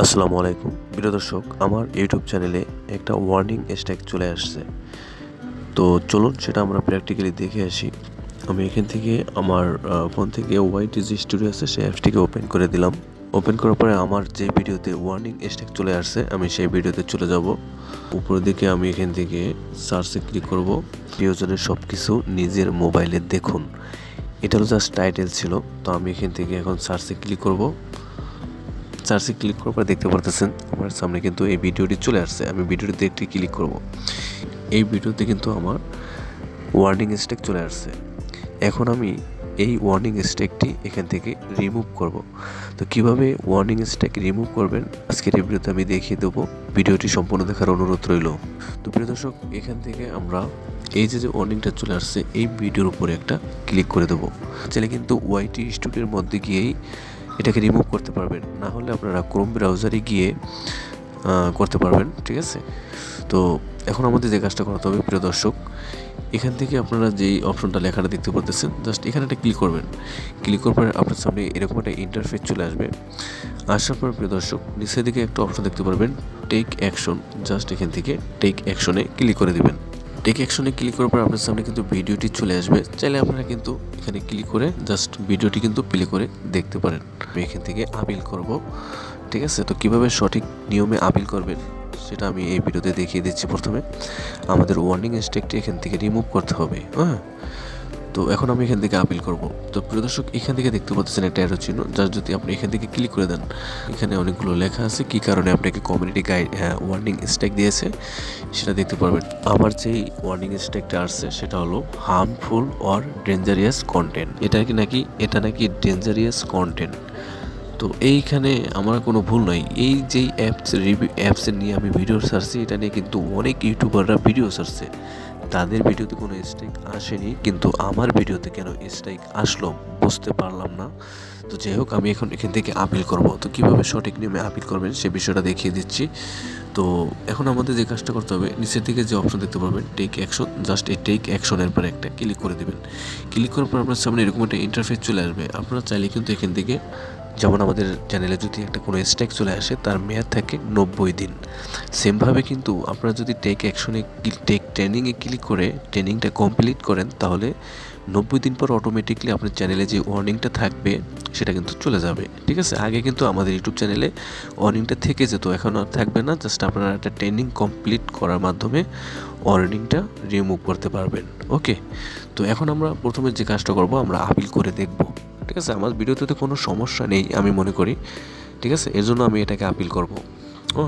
আসসালামু আলাইকুম। প্রিয় দর্শক, আমার ইউটিউব চ্যানেলে একটা ওয়ার্নিং স্ট্যাক চলে আসছে। তো চলুন সেটা আমরা প্র্যাকটিক্যালি দেখে আসি। আমি এখান থেকে আমার ফোন থেকে ওয়াইটি জি স্টুডিও আছে, সেই অ্যাপসটিকে ওপেন করে দিলাম। ওপেন করার পরে আমার যে ভিডিওতে ওয়ার্নিং স্ট্যাক চলে আসছে, আমি সেই ভিডিওতে চলে যাব। উপরের দিকে আমি এখান থেকে সার্চে ক্লিক করব। প্রিয়জনের সব কিছু নিজের মোবাইলে দেখুন। এটা হলো জাস্ট টাইটেল ছিল, তো আমি এখান থেকে এখন সার্চে ক্লিক করব। সার্চে ক্লিক করার পর দেখতে পারতেছেন, আমার সামনে কিন্তু এই ভিডিওটি চলে আসছে। আমি ভিডিওটিতে একটি ক্লিক করব। এই ভিডিওতে কিন্তু আমার ওয়ার্নিং স্টেক চলে আসছে। এখন আমি এই ওয়ার্নিং স্টেকটি এখান থেকে রিমুভ করব। তো কীভাবে ওয়ার্নিং স্টেক রিমুভ করবেন, আজকের এই ভিডিওতে আমি দেখিয়ে দেবো। ভিডিওটি সম্পূর্ণ দেখার অনুরোধ রইল। তো প্রিয় দর্শক, এখান থেকে আমরা এই যে যে ওয়ার্নিংটা চলে আসছে, এই ভিডিওর উপরে একটা ক্লিক করে দেবো। চাইলে কিন্তু ওয়াইটি স্টুডিওর মধ্যে গিয়েই এটাকে রিমুভ করতে পারবেন। না হলে আপনারা ক্রোম ব্রাউজারে গিয়ে করতে পারবেন, ঠিক আছে? তো এখন আমাদের যে কাজটা করতে হবে, প্রিয় দর্শক, এখান থেকে আপনারা যেই অপশনটা লেখাটা দেখতে পাচ্ছেন জাস্ট এখানে একটা ক্লিক করবেন। ক্লিক করার পরে আপনার সামনে এরকম একটা ইন্টারফেস চলে আসবে। আসার পর, প্রিয় দর্শক, নিচের দিকে একটা অপশন দেখতে পারবেন টেক অ্যাকশন জাস্ট এখান থেকে টেক অ্যাকশনে ক্লিক করে দিবেন। টেক অ্যাকশনে ক্লিক করার পর আপনার সামনে কিন্তু ভিডিওটি চলে আসবে। চাইলে আপনারা কিন্তু এখানে ক্লিক করে জাস্ট ভিডিওটি কিন্তু প্লে করে দেখতে পারেন। আমি এখান থেকে আপিল করব, ঠিক আছে? তো কীভাবে সঠিক নিয়মে আপিল করবেন সেটা আমি এই ভিডিওতে দেখিয়ে দিচ্ছি প্রথমে। আমাদের ওয়ার্নিং স্টেকটি এখান থেকে রিমুভ করতে হবে হ্যাঁ? তো এখন আমি এখান থেকে আপিল করব। তো প্রিয় দর্শক, এখান থেকে দেখতে পাচ্ছেন একটা অ্যারো চিহ্ন, যার যদি আপনি এখান থেকে ক্লিক করে দেন, এখানে অনেকগুলো লেখা আছে, কী কারণে আপনাকে কমিউনিটি গাইড ওয়ার্নিং স্ট্যাক দিয়েছে, সেটা দেখতে পারবেন। আমার যেই ওয়ার্নিং স্ট্যাকটা আসছে, সেটা হলো হার্মফুল অর ডেঞ্জারিয়াস কন্টেন্ট এটা কি নাকি, এটা নাকি ডেঞ্জারিয়াস কন্টেন্ট তো এইখানে আমার কোনো ভুল নাই। এই যেই অ্যাপস রিভিউ অ্যাপসের নিয়ে আমি ভিডিও সারছি এটা নিয়ে কিন্তু অনেক ইউটিউবাররা ভিডিও সারছে তাদের ভিডিওতে কোনো স্ট্রাইক আসেনি, কিন্তু আমার ভিডিওতে কেন স্ট্রাইক আসলো বুঝতে পারলাম না। তো যাই হোক, আমি এখন এখান থেকে আপিল করব। তো কীভাবে সঠিক নিয়মে আপিল করবেন সে বিষয়টা দেখিয়ে দিচ্ছি। তো এখন আমাদের যে কাজটা করতে হবে, নিচের দিকে যে অপশন দেখতে পারবেন টেক অ্যাকশন জাস্ট এই টেক অ্যাকশনের পরে একটা ক্লিক করে দেবেন। ক্লিক করার পর আপনার সামনে এরকম একটা ইন্টারফেস চলে আসবে। আপনারা চাইলে কিন্তু এখান থেকে যেমন আমাদের চ্যানেলে যদি একটা কোনো স্ট্যাক চলে আসে, তার মেয়াদ থাকে নব্বই দিন। সেমভাবে কিন্তু আপনারা যদি টেক অ্যাকশনে টেক ট্রেনিংয়ে ক্লিক করে ট্রেনিংটা কমপ্লিট করেন, তাহলে নব্বই দিন পর অটোমেটিকলি আপনার চ্যানেলে যে ওয়ার্নিংটা থাকবে, সেটা কিন্তু চলে যাবে। ঠিক আছে? আগে কিন্তু আমাদের ইউটিউব চ্যানেলে ওয়ার্নিংটা থেকে যেত, এখন আর থাকবে না। জাস্ট আপনারা একটা ট্রেনিং কমপ্লিট করার মাধ্যমে ওয়ার্নিংটা রিমুভ করতে পারবেন। ওকে তো এখন আমরা প্রথমে যে কাজটা করব, আমরা আপিল করে দেখব। ঠিক আছে, আমার ভিডিওতে তো কোনো সমস্যা নেই, আমি মনে করি। ঠিক আছে, এর জন্য আমি এটাকে আপিল করব। ও,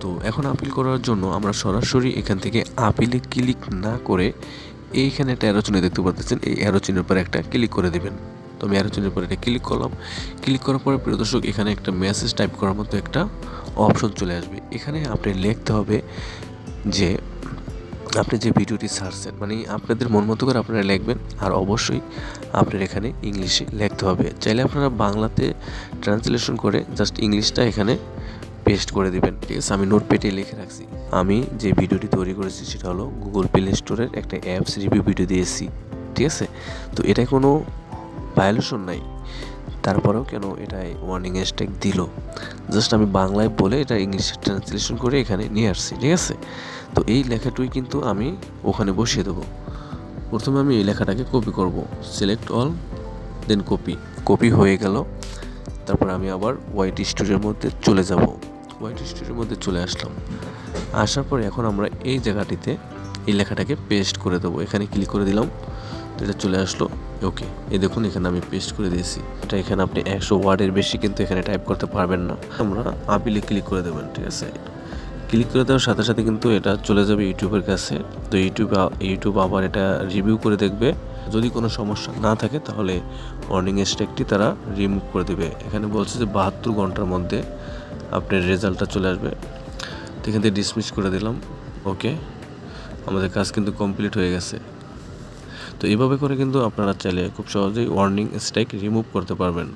তো এখন আপিল করার জন্য আমরা সরাসরি এখান থেকে আপিলে ক্লিক না করে এইখানে একটা অ্যারো চিহ্ন দেখতে পাচ্ছেন এই অ্যারো চিহ্নের পর একটা ক্লিক করে দেবেন। তো আমি অ্যারো চিহ্নের পর এটা ক্লিক করলাম। ক্লিক করার পরে প্রিয় দর্শক, এখানে একটা মেসেজ টাইপ করার মতো একটা অপশন চলে আসবে। এখানে আপনি লিখতে হবে যে আপনি যে ভিডিওটি ছাড়ছেন মানে আপনাদের মন মতো করে আপনারা লিখবেন, আর অবশ্যই আপনার এখানে ইংলিশে লিখতে হবে। চাইলে আপনারা বাংলাতে ট্রান্সলেশন করে জাস্ট ইংলিশটা এখানে পেস্ট করে দিবেন, ঠিক আছে? আমি নোটপ্যাডে লিখে রাখছি। আমি যে ভিডিওটি তৈরি করেছি সেটা হলো গুগল প্লে স্টোরের একটা অ্যাপস রিভিউ ভিডিও দিয়েছি, ঠিক আছে? তো এটা কোনো ভায়োলেশন নাই। তারপরেও কেন এটাই ওয়ার্নিং হ্যাশট্যাগ দিল? জাস্ট আমি বাংলায় বলে এটা ইংলিশে ট্রান্সলেশন করে এখানে নিয়ে আসছি, ঠিক আছে? তো এই লেখাটুই কিন্তু আমি ওখানে বসিয়ে দেবো। প্রথমে আমি এই লেখাটাকে কপি করব। Select all then copy copy হয়ে গেল। তারপর আমি আবার হোয়াইট স্টুডিওর মধ্যে চলে যাব। হোয়াইট স্টুডিওর মধ্যে চলে আসলাম। আসার পরে এখন আমরা এই জায়গাটিতে এই লেখাটাকে পেস্ট করে দেবো। এখানে ক্লিক করে দিলাম। এটা চলে আসলো। ওকে এই দেখুন, এখানে আমি পেস্ট করে দিয়েছি। এটা এখানে আপনি একশো ওয়ার্ডের বেশি কিন্তু এখানে টাইপ করতে পারবেন না। আমরা আপিলে ক্লিক করে দেবেন, ঠিক আছে? ক্লিক করে দেওয়ার সাথে সাথে কিন্তু এটা চলে যাবে ইউটিউবের কাছে। তো ইউটিউব ইউটিউব আবার এটা রিভিউ করে দেখবে। যদি কোনো সমস্যা না থাকে, তাহলে ওয়ার্নিং স্ট্যাকটি তারা রিমুভ করে দেবে। এখানে বলছে যে বাহাত্তর ঘণ্টার মধ্যে আপনার রেজাল্টটা চলে আসবে। তো এখান থেকে ডিসমিস করে দিলাম। ওকে আমাদের কাজ কিন্তু কমপ্লিট হয়ে গেছে। তো এইভাবে করে কিন্তু আপনারা চাইলে খুব সহজেই ওয়ার্নিং স্ট্রাইক রিমুভ করতে পারবেন।